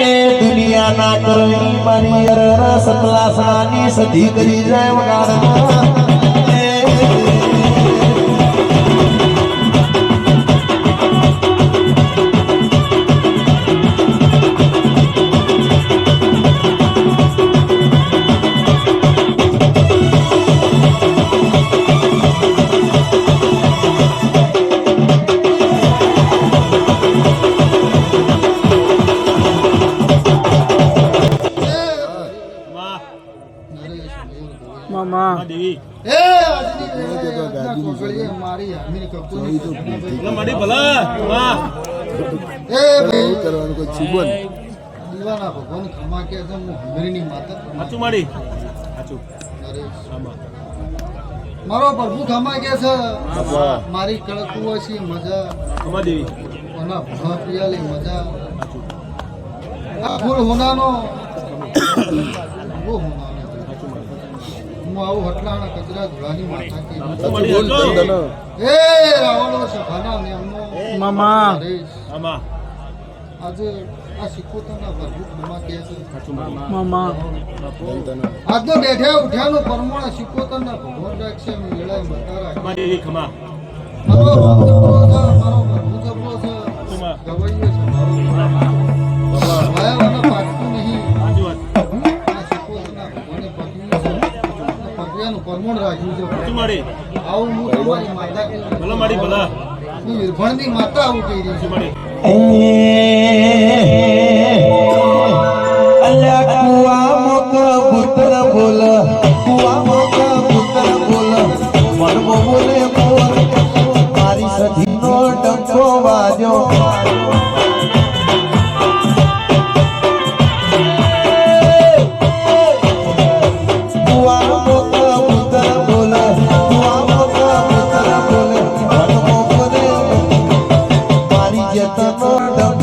એ દુનિયાના કરવી મારી અરર સતલાસણાની સધી કરી જાય વગાડવા. એ દેવી એ આજની મારી હામીને કપૂરની ભલા ભલા વાહ એ ભાઈ. કરવાનું કોઈ જીવન? દીવાના ભગવાન ખમા કે છે હું હમીરની માતા. માડી મારો? પ્રભુ ખમા કે છે મારી કળકુવસી મજા. ખમા દેવી. અને ભણા પિયાલી મજા આ ફૂલ હોનાનો. સાચું માડી હું આવું હટલાણા કચરા ધોળાની માથા કે એ માડી છે સાચું. ને અમનો મામા મામા. આજે આ સિકોતાના પ્રભુ મામા કે છે મામા. આજનો બેઠ્યા ઉઠ્યાનો પરમાણ સિકોતાના ભગવાન રાખશે એમ બતારા મારી ખમા મારો મારો પ્રભુ પકડ્યાનું પરમાણ રાખ્યું છે. આવું હું તમારી માતા. ભલા માડી ભલા. હું વિરભણની માતા આવું કહી રહી છું. અલ્યા કુવા મોક પુત્ર બોલ. કુવા મોક પુત્ર બોલ. મનમો બોલે મોર મારી સધીનો ડંકો વાજો મારી જતનો ડંકો